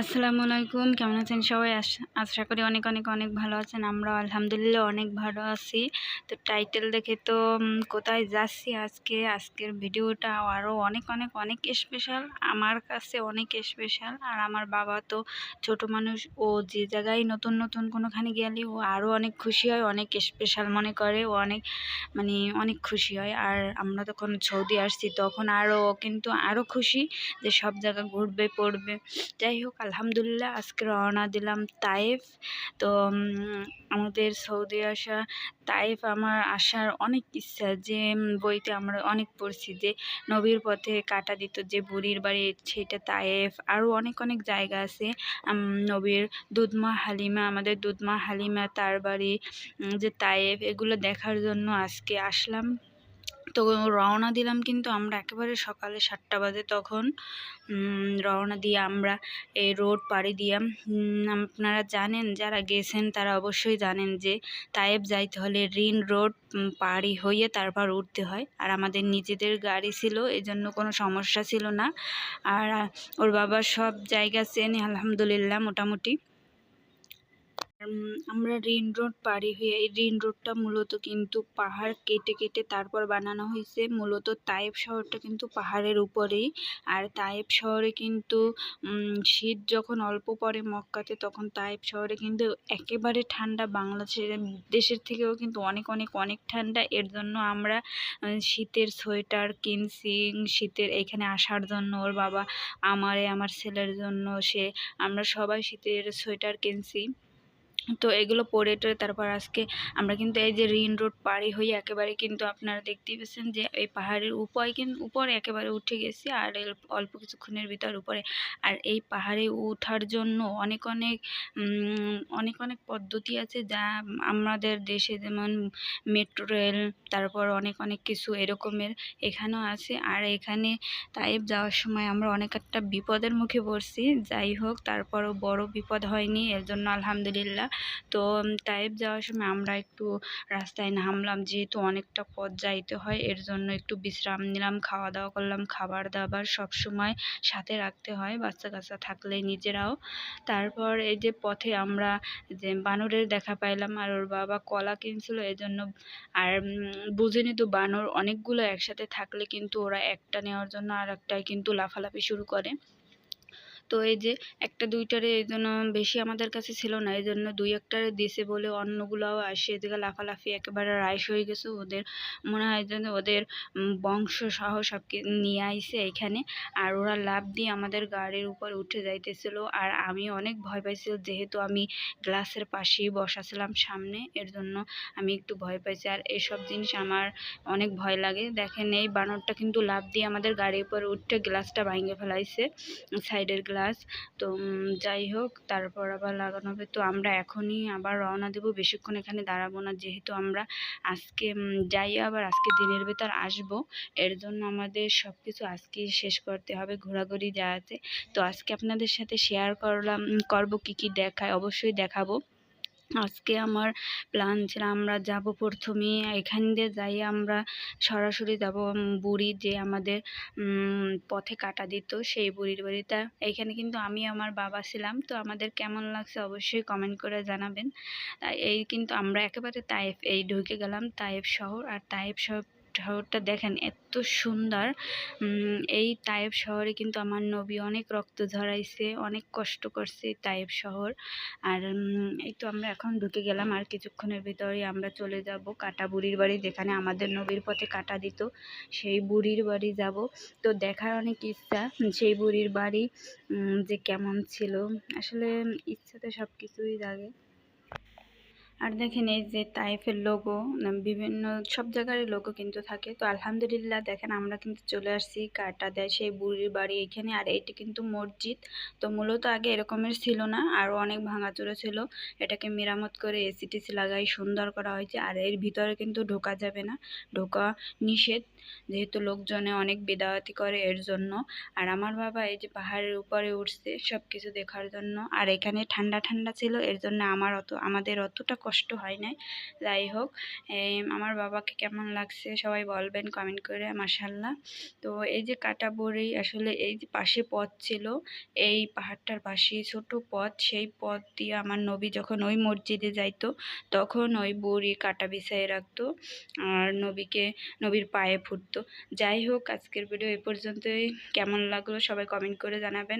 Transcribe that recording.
আসসালামু আলাইকুম, কেমন আছেন সবাই? আশ- করি অনেক অনেক অনেক ভালো আছেন। আমরা আলহামদুলিল্লাহ অনেক ভালো আছি। তো টাইটেল দেখে তো কোথায় যাচ্ছি আজকে? আজকের ভিডিওটা আরও অনেক অনেক অনেক স্পেশাল আমার কাছে অনেক স্পেশাল আর আমার বাবা তো ছোট মানুষ, ও যে জায়গায় নতুন নতুন কোনোখানে গেলে ও আরও অনেক খুশি হয়, অনেক স্পেশাল মনে করে, ও অনেক মানে অনেক খুশি হয়। আর আমরা তখন সৌদি আসছি, তখন আরও কিন্তু আরও খুশি যে সব জায়গা ঘুরবে, পড়বে। যাই হোক আলহামদুলিল্লাহ, আজকে রওনা দিলাম তাইফ তো আমাদের সৌদি আসা তাইফ আমার আসার অনেক ইচ্ছা, যে বইতে আমরা অনেক পড়ছি, যে, নবীর পথে কাটা দিত যে, বুড়ির বাড়ি, সেটা তায়েফ, আরও অনেক অনেক জায়গা আছে। নবীর দুধমা হালিমা, আমাদের দুধমা হালিমা তার বাড়ি যে তায়েফ, এগুলো দেখার জন্য আজকে আসলাম। তো রওনা দিলাম কিন্তু আমরা একেবারে সকালে সাতটা বাজে তখন। রওনা দিয়ে আমরা এই রোড পাড়ি দিয়ে আপনারা জানেন, যারা গেছেন তারা অবশ্যই জানেন যে তায়েব যাইতে হলে রিন রোড পাড়ি হয়ে তারপর উঠতে হয়। আর আমাদের নিজেদের গাড়ি ছিল এই জন্য কোনো সমস্যা ছিল না। আর ওর বাবা সব জায়গা চেনে, আলহামদুলিল্লাহ, মোটামুটি। আমরা রিন রোড পাড়ি হয়ে, এই রিন রোডটা মূলত কিন্তু পাহাড় কেটে কেটে তারপর বানানো হয়েছে। মূলত তায়েব শহরটা কিন্তু পাহাড়ের উপরেই। আর তায়েব শহরে কিন্তু শীত যখন অল্প পড়ে মক্কাতে, তখন তায়েব শহরে কিন্তু একেবারে ঠান্ডা বাংলাদেশের দেশের থেকেও কিন্তু অনেক অনেক অনেক ঠান্ডা। এর জন্য আমরা শীতের সোয়েটার কিনছি, শীতের এখানে আসার জন্য, ওর বাবা আমারে, আমার ছেলের জন্য, সে, আমরা সবাই শীতের সোয়েটার কিনছি। তো এগুলো পরে টরে তারপর আজকে আমরা কিন্তু এই যে রিন রোড পাড়ি হয়ে একেবারে কিন্তু আপনারা দেখতেই পাচ্ছেন যে এই পাহাড়ের উপরে কিন্তু উপরে একেবারে উঠে গেছি আর অল্প কিছুক্ষণের ভিতর উপরে। আর এই পাহাড়ে ওঠার জন্য অনেক অনেক অনেক অনেক পদ্ধতি আছে যা আমাদের দেশে যেমন মেট্রো রেল, তারপর অনেক অনেক কিছু এরকমের এখানেও আছে। আর এখানে তাইফ যাওয়ার সময় আমরা অনেক একটা বিপদের মুখে পড়ছি। যাই হোক, তারপরও বড় বিপদ হয়নি, এর জন্য আলহামদুলিল্লাহ। তো তাইফ যাওয়ার সময় আমরা একটু রাস্তায় নামলাম, যেহেতু অনেকটা পথ যাইতে হয়, এর জন্য একটু বিশ্রাম নিলাম খাওয়া দাওয়া করলাম খাবার দাবার সব সময় সাথে রাখতে হয় বাচ্চা কাচ্চা থাকলে নিজেরাও। তারপর এই যে পথে আমরা যে বানরের দেখা পাইলাম, আর ওর বাবা কলা কিনছিল জন্য আর বুঝিনি তো বানর অনেকগুলো একসাথে থাকলে কিন্তু ওরা একটা নেওয়ার জন্য আর একটাই কিন্তু লাফালাফি শুরু করে। তো এই যে একটা দুইটারে এই জন্য বেশি আমাদের কাছে ছিল না, এই জন্য দুই একটারে দিছে বলে অন্যগুলাও আসে এদিকে লাফালাফি একেবারে রাইস হয়ে গেছে, ওদের মনে হয় যেন ওদের বংশ সহ সব নিয়ে আইছে এখানে, আর ওরা লাফ দিয়ে আমাদের গাড়ির উপর উঠে যাইতেছিল, আর আমি অনেক ভয় পাইছিল যেহেতু আমি গ্লাসের পাশেই বসা ছিলাম সামনে, এর জন্য আমি একটু ভয় পাইছি, আর এসব জিনিস আমার অনেক ভয় লাগে। দেখেন এই বানরটা কিন্তু লাফ দিয়ে আমাদের গাড়ির উপর উঠে গ্লাসটা ভাঙে ফেলাইছে সাইডের গ্লাস তো উম, যাই হোক তারপর আবার লাগানো হবে। তো আমরা এখনই আবার রওনা দেবো। বেশিক্ষণ এখানে দাঁড়াবো না। যেহেতু আমরা আজকে যাই আবার আজকে দিনের ভেতর আসব। এর জন্য আমাদের সব কিছু আজকেই শেষ করতে হবে। ঘোরাঘুরি যাওয়াতে তো আজকে আপনাদের সাথে শেয়ার করলাম করব কি কি দেখায়। অবশ্যই দেখাবো। আজকে আমার প্ল্যান ছিল আমরা যাব প্রথমে এখান দিয়ে যাই, আমরা সরাসরি যাব বুড়ি যে আমাদের পথে কাটা দিত, সেই বুড়ির বাড়িটা এখানে কিন্তু আমি আমার বাবা ছিলাম, তো আমাদের কেমন লাগছে অবশ্যই কমেন্ট করে জানাবেন। এই কিন্তু আমরা একেবারে তায়েফ এই ঢুকে গেলাম তায়েফ শহর। আর তায়েফ শহর শহরটা দেখেন এত সুন্দর। এই তায়েব শহরে কিন্তু আমার নবী অনেক রক্ত ঝরাইছে, অনেক কষ্ট করছে তায়েব শহর। আর এই তো আমরা এখন ঢুকে গেলাম, আর কিছুক্ষণের ভিতরেই আমরা চলে যাব কাটা বুড়ির বাড়ি, যেখানে আমাদের নবীর পথে কাটা দিত। সেই বুড়ির বাড়ি যাব। তো দেখার অনেক ইচ্ছা, সেই বুড়ির বাড়ি যে কেমন ছিল। আসলে ইচ্ছাতে সব কিছুই লাগে আর দেখেন এই যে তাইফের লোগো বিভিন্ন, সব জায়গারই লোগো কিন্তু থাকে। তো আলহামদুলিল্লাহ দেখেন আমরা কিন্তু চলে আসছি কাটা দেয় সেই বুড়ির বাড়ি এখানে। আর এইটি কিন্তু মসজিদ। তো মূলত আগে এরকমের ছিল না, আরও অনেক ভাঙাচোরা ছিল। এটাকে মেরামত করে এসি টেসি লাগাই, সুন্দর করা হয়েছে। আর এর ভিতরে কিন্তু ঢোকা যাবে না। ঢোকা নিষেধ, যেহেতু লোকজনে অনেক বেদায়াতি করে এর জন্য। আর আমার বাবা এই যে পাহাড়ের উপরে উঠছে সব কিছু দেখার জন্য। আর এখানে ঠান্ডা ঠান্ডা ছিল, এর জন্য আমার অত, আমাদের অতটা কষ্ট হয় নাই। যাই হোক আমার বাবাকে কেমন লাগছে সবাই বলবেন কমেন্ট করে মাসাল্লাহ তো এই যে কাটা বড়ি, আসলে এই যে পাশে পথ ছিল, এই পাহাড়টার পাশে ছোট পথ, সেই পথ দিয়ে আমার নবী যখন ওই মসজিদে যাইতো, তখন ওই বড়ি কাটা বিছাই রাখতো আর নবীকে, নবীর পায়ে ফুটতো। যাই হোক, আজকের ভিডিও এ পর্যন্তই। কেমন লাগল সবাই কমেন্ট করে জানাবেন।